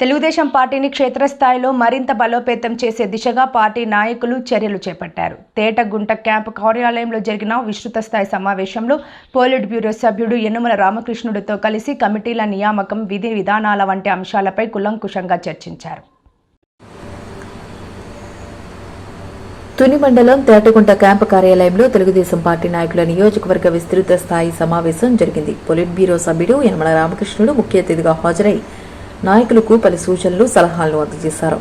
తెలుగుదేశం పార్టీని క్షేత్రస్థాయిలో మరింత బలోపేతం చేసే దిశగా పార్టీ నాయకులు చర్యలు చేపట్టారు. తేటగుంట క్యాంపు కార్యాలయంలో జరిగిన విస్తృత స్థాయి సమావేశంలో పోలిట్ బ్యూరో సభ్యుడు యనుమల రామకృష్ణుడితో కలిసి కమిటీల నియామకం విధి విధానాల వంటి అంశాలపై కులంకుశంగా చర్చించారు. తుని మండలం తేటగుంట క్యాంపు కార్యాలయంలో తెలుగుదేశం పార్టీ నాయకుల నియోజకవర్గ విస్తృత స్థాయి సమావేశం జరిగింది. పొలిట్ బ్యూరో సభ్యుడు యనమల రామకృష్ణుడు ముఖ్య అతిథిగా హాజరై నాయకులకు పలు సూచనలు సలహాలను అందజేశారు.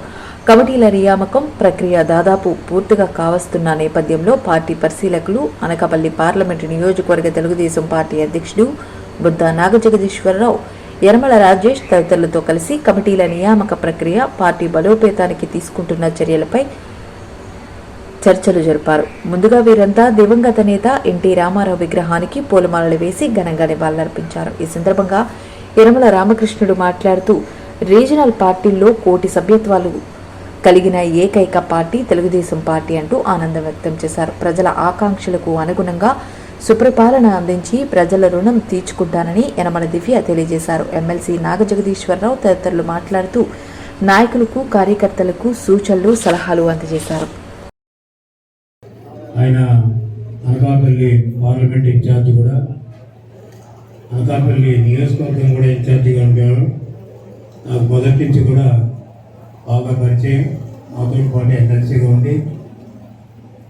కమిటీల నియామకం ప్రక్రియ దాదాపు పూర్తిగా కావస్తున్న నేపథ్యంలో పార్టీ పరిశీలకులు అనకాపల్లి పార్లమెంటు నియోజకవర్గ తెలుగుదేశం పార్టీ అధ్యక్షుడు బుద్ధ నాగజగదీశ్వరరావు యనమల రాజేష్ తదితరులతో కలిసి కమిటీల నియామక ప్రక్రియ పార్టీ బలోపేతానికి తీసుకుంటున్న చర్యలపై చర్చలు జరిపారు. ముందుగా వీరంతా దివంగత నేత ఎన్టీ రామారావు విగ్రహానికి పూలమాలలు వేసి ఘనంగా నివాళులర్పించారు. ఈ సందర్భంగా యనమల రామకృష్ణుడు మాట్లాడుతూ రీజనల్ పార్టీల్లో కోటి సభ్యత్వాలు. కలిగిన ఏకైక పార్టీ తెలుగుదేశం పార్టీ అంటూ ఆనందం వ్యక్తం చేశారు. ప్రజల ఆకాంక్షలకు అనుగుణంగా సుప్రపాలన అందించి ప్రజల రుణం తీర్చుకుంటానని యనమల దివ్య తెలియజేశారు. ఎమ్మెల్సీ నాగజగదీశ్వరరావు తదితరులు మాట్లాడుతూ నాయకులకు కార్యకర్తలకు సూచనలు సలహాలు అందజేశారు. ఆయన అనకాపల్లి పార్లమెంట్ ఇన్ఛార్జ్ కూడా అనకాపల్లి నియోజకవర్గం కూడా ఇన్ఛార్జిగా ఉంటాను నాకు మొదటి నుంచి కూడా బాగా పరిచయం. మాతో పాటు ఎన్ఎల్సీగా ఉండి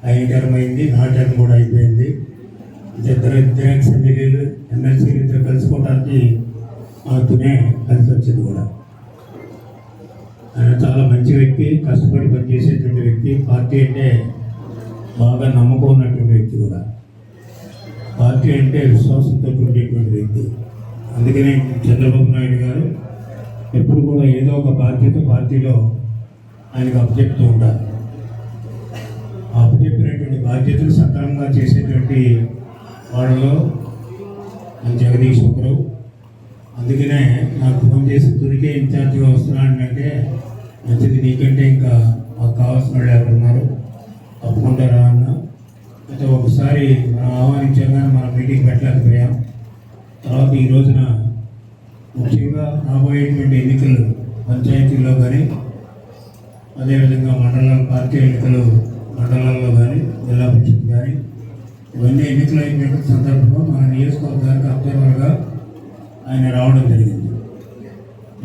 ఆయన టర్మ్ అయింది నా టర్మ్ కూడా అయిపోయింది. ఇద్దరు ఇద్దరు ఎమ్మెల్యేలు ఎమ్మెల్సీలు ఇద్దరు కలుసుకోవడానికి మాతోనే కలిసి వచ్చింది కూడా. ఆయన చాలా మంచి వ్యక్తి కష్టపడి పనిచేసేటువంటి వ్యక్తి పార్టీ అంటే బాగా నమ్మకం ఉన్నటువంటి వ్యక్తి కూడా. పార్టీ అంటే విశ్వాసంతో ఉండేటువంటి వ్యక్తి. అందుకనే చంద్రబాబు నాయుడు గారు ఎప్పుడు కూడా ఏదో ఒక బాధ్యత పార్టీలో ఆయనకు అప్పచెప్తూ ఉంటారు. అప్పచెప్పినటువంటి బాధ్యతలు సక్రమంగా చేసేటువంటి వాళ్ళలో మన జగదీష్ ఒకరు. అందుకనే నాకు ఫోన్ చేసి తురికే ఇన్ఛార్జిగా వస్తున్నాడంటే మంచిది నీకంటే ఇంకా మాకు కావాల్సిన వాళ్ళు ఎవరున్నారు ఉన్నారు తప్పకుండా రా అన్న అయితే ఒకసారి మనం ఆహ్వానించాగా మనం మీటింగ్ పెట్టలేకపోయాం. తర్వాత ఈ రోజున ముఖ్యంగా రాబోయేటువంటి ఎన్నికలు పంచాయతీల్లో కానీ అదేవిధంగా మండలాల పార్టీ ఎన్నికలు మండలాల్లో కానీ జిల్లా పరిషత్ కానీ ఇవన్నీ ఎన్నికలు అయినటువంటి సందర్భంలో మన నియోజకవర్గానికి అబ్జర్వర్గా ఆయన రావడం జరిగింది.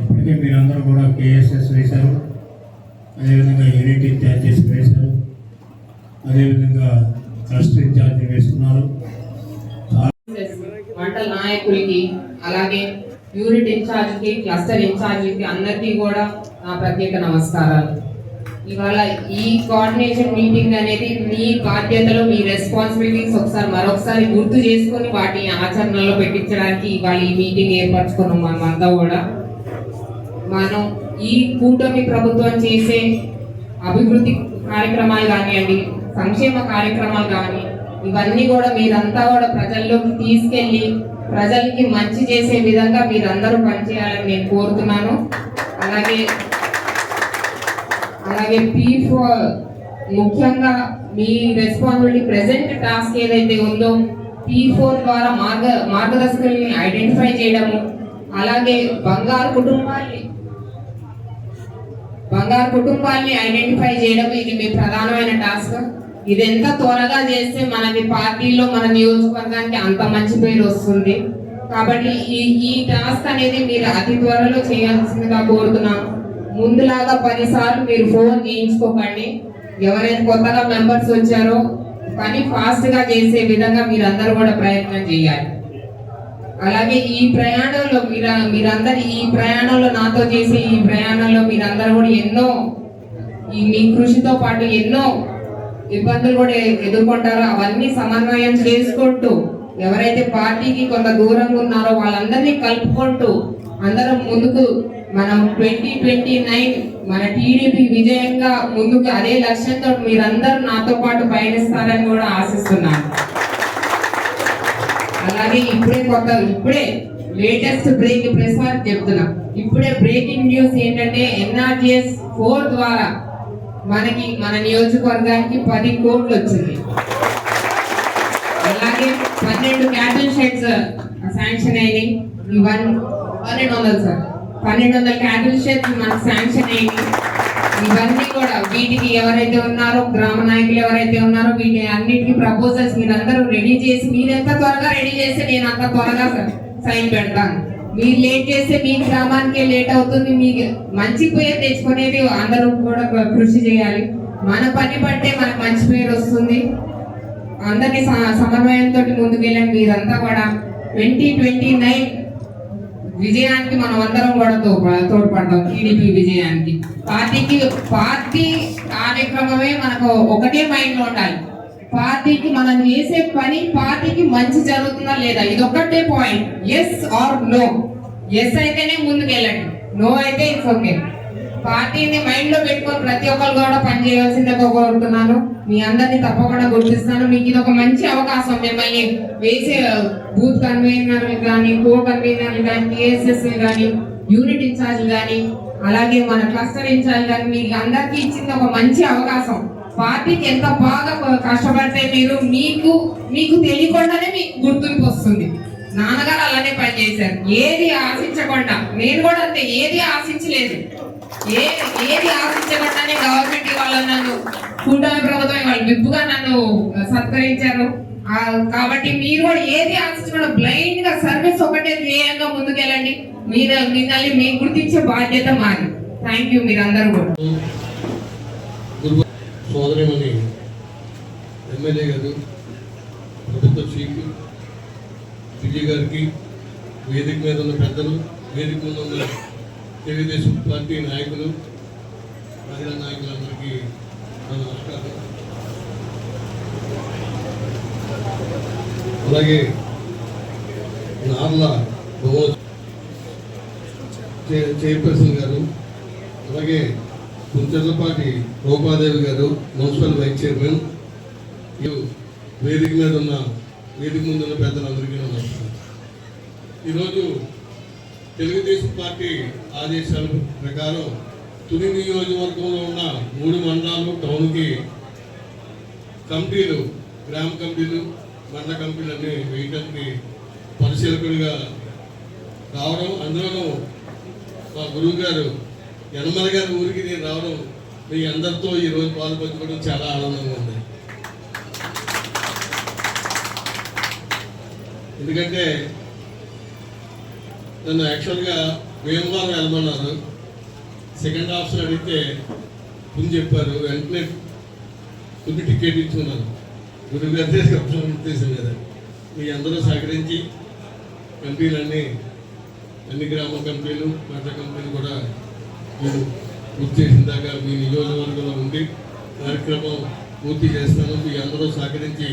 ఇప్పటికే మీరందరూ కూడా కేఎస్ఎస్ వేశారు. అదేవిధంగా యూనిట్ ఇన్ఛార్జెస్ వేశారు. అదేవిధంగా ట్రస్ట్ ఇన్ఛార్జి వేసుకున్నారు మండల నాయకులకి అలాగే యూనిట్ ఇన్ఛార్జ్కి క్లస్టర్ ఇన్ఛార్జ్కి అందరికీ కూడా నా ప్రత్యేక నమస్కారాలు. ఇవాళ ఈ కోఆర్డినేషన్ మీటింగ్ అనేది మీ బాధ్యతలు మీ రెస్పాన్సిబిలిటీస్ ఒకసారి మరొకసారి గుర్తు చేసుకొని వాటిని ఆచరణలో పెట్టించడానికి ఇవాళ ఈ మీటింగ్ ఏర్పరచుకున్నాం మనమంతా కూడా. మనం ఈ కూటమి ప్రభుత్వం చేసే అభివృద్ధి కార్యక్రమాలు కానివ్వండి సంక్షేమ కార్యక్రమాలు కానీ ఇవన్నీ కూడా మీరంతా కూడా ప్రజల్లోకి తీసుకెళ్ళి ప్రజలకి మంచి చేసే విధంగా మీరందరూ పనిచేయాలని నేను కోరుతున్నాను. అలాగే అలాగే పీ ఫోర్ ముఖ్యంగా మీ రెస్పాన్సిబిలిటీ ప్రజెంట్ టాస్క్ ఏదైతే ఉందో పీ ఫోర్ ద్వారా మార్గ మార్గదర్శకుల్ని ఐడెంటిఫై చేయడము అలాగే బంగారు కుటుంబాల్ని బంగారు కుటుంబాల్ని ఐడెంటిఫై చేయడం ఇది మీ ప్రధానమైన టాస్క్ ఇది ఎంత త్వరగా చేస్తే మనది పార్టీలో మన నియోజకవర్గానికి అంత మంచి పేరు వస్తుంది. కాబట్టి ఈ ఈ టాస్క్ అనేది మీరు అతి త్వరలో చేయాల్సిందిగా కోరుతున్నాం. ముందులాగా పదిసార్లు మీరు ఫోన్ చేయించుకోకండి. ఎవరైతే కొత్తగా మెంబర్స్ వచ్చారో పని ఫాస్ట్గా చేసే విధంగా మీరందరూ కూడా ప్రయత్నం చేయాలి. అలాగే ఈ ప్రయాణంలో మీరు మీరందరు ఈ ప్రయాణంలో నాతో చేసే ఈ ప్రయాణంలో మీరందరూ కూడా ఎన్నో ఈ మీ కృషితో పాటు ఎన్నో ఇబ్బందులు కూడా ఎదుర్కొంటారో అవన్నీ సమన్వయం చేసుకుంటూ ఎవరైతే పార్టీకి కొంత దూరంగా ఉన్నారో వాళ్ళందరినీ కలుపుకుంటూ అందరం ముందుకు మనం ట్వంటీ ట్వంటీ నైన్ మన టీడీపీ విజయంగా ముందుకు అదే లక్ష్యంతో మీరందరూ నాతో పాటు పయనిస్తారని కూడా ఆశిస్తున్నాను. అలాగే ఇప్పుడే కొత్త ఇప్పుడే లేటెస్ట్ బ్రేక్ ప్రెస్ వారికి చెప్తున్నా. ఇప్పుడే బ్రేకింగ్ న్యూస్ ఏంటంటే ఎన్ఆర్జిఎస్ ఫోర్ ద్వారా మనకి మన నియోజకవర్గానికి పది కోట్లు వచ్చింది అలాగే పన్నెండు క్యాబిన్ షెడ్స్ శాంక్షన్ అయినాయి. వన్ పన్నెండు వందలు సార్ పన్నెండు వందల క్యాబిల్ షెడ్స్ మనకు శాంక్షన్ అయినాయి. ఇవన్నీ కూడా వీటికి ఎవరైతే ఉన్నారో గ్రామ నాయకులు ఎవరైతే ఉన్నారో వీటి అన్నిటికీ ప్రపోజల్స్ మీరందరూ రెడీ చేసి మీరు ఎంత త్వరగా రెడీ చేస్తే నేను అంత త్వరగా సైన్ పెడతాను. మీరు లేట్ చేస్తే మీ గ్రామానికే లేట్ అవుతుంది. మీకు మంచి పేరు తెచ్చుకునేది అందరూ కూడా కృషి చేయాలి. మన పని పట్టే మనకు మంచి పేరు వస్తుంది. అందరినీ స- సమన్వయంతో ముందుకెళ్ళండి. మీరంతా కూడా ట్వంటీ ట్వంటీ నైన్ విజయానికి మనం అందరం కూడా తో తోడ్పడతాం. టీడీపీ విజయానికి. పార్టీకి పార్టీ కార్యక్రమమే మనకు ఒకటే మైండ్లో ఉండాలి. పార్టీకి మనం చేసే పని పార్టీకి మంచి జరుగుతుందా లేదా? ఇది ఒక్కటే point yes or no yes అయితేనే ముందుకు వెళ్ళండి నో అయితే ఇట్స్ ఓకే పార్టీని మైండ్లో పెట్టుకొని ప్రతి ఒక్కరు కూడా పని చేయవలసిందిగా కోరుతున్నాను మీ అందరినీ తప్పకుండా గుర్తిస్తాను. మీకు ఇది ఒక మంచి అవకాశం. మిమ్మల్ని వేసే బూత్ కన్వీనర్లు కానీ కో కన్వీనర్లు కానీ టీఎస్ఎస్ కానీ యూనిట్ ఇన్ఛార్జ్ కానీ అలాగే మన క్లస్టర్ ఇన్ఛార్జ్ కానీ మీకు అందరికీ ఇచ్చింది ఒక మంచి అవకాశం. పార్టీకి ఎంత బాగా కష్టపడితే మీరు మీకు మీకు తెలియకుండానే మీకు గుర్తింపు వస్తుంది. నాన్నగారు అలానే పనిచేశారు ఏది ఆశించకుండా నేను కూడా అంతే ఏది ఆశించలేదు. ఏ ఏది ఆశించకుండానే గవర్నమెంట్ ఇవాళ నన్ను కూటమి ప్రభుత్వం ఇవాళ విప్పుగా నన్ను సత్కరించారు. కాబట్టి మీరు కూడా ఏది ఆశించకుండా బ్లైండ్గా సర్వీస్ ఒకటే ధ్యేయంగా ముందుకెళ్ళండి. మీరు మిమ్మల్ని మీకు గుర్తించే బాధ్యత మాది. థ్యాంక్ యూ మీరందరూ కూడా. సోదరిమణి ఎమ్మెల్యే గారు ప్రభుత్వ చీఫ్ విజయ్ గారికి వేదిక మీద ఉన్న పెద్దలు వేదిక మీద ఉన్న తెలుగుదేశం పార్టీ నాయకులు మహిళా నాయకులందరికీ నమస్కారం. అలాగే నార్ల భువన చే- చైర్పర్సన్ గారు అలాగే కుంచెర్లపాటి రూపాదేవి గారు మున్సిపల్ వైస్ చైర్మన్. ఇవి వేదిక మీద ఉన్న వేదిక ముందున్న పెద్దలందరికీ నమస్కారం. ఈరోజు తెలుగుదేశం పార్టీ ఆదేశాల ప్రకారం తుని నియోజకవర్గంలో ఉన్న మూడు మండలాలు టౌన్కి కమిటీలు గ్రామ కమిటీలు మండల కమిటీలు అన్ని వేయడానికి పరిశీలకుడిగా రావడం. అందులోనూ మా గురువు గారు యనమల గారి ఊరికి నేను రావడం మీ అందరితో ఈరోజు పాల్పంచుకోవడం పాలు పంచుకోవడం చాలా ఆనందంగా ఉంది. ఎందుకంటే నన్ను యాక్చువల్గా వేమవారం వెళ్ళమన్నారు. సెకండ్ ఆప్షన్ అడిగితే ముందు చెప్పారు. వెంటనే కొన్ని టికెట్ ఇచ్చుకున్నాను. గురువు గారి చెప్తాను ఉద్దేశం మీద మీ అందరూ సహకరించి కంపెనీలన్నీ అన్ని గ్రామ కంపెనీలు మత కంపెనీలు కూడా మీరు పూర్తి చేసిన దాకా మీ నియోజకవర్గంలో ఉండి కార్యక్రమం పూర్తి చేస్తాను మీ అందరూ సహకరించి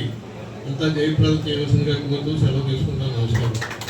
అంతా జయప్రదం చేయవలసిందిగా కోరుతూ సెలవు తీసుకుంటాను. నమస్కారం.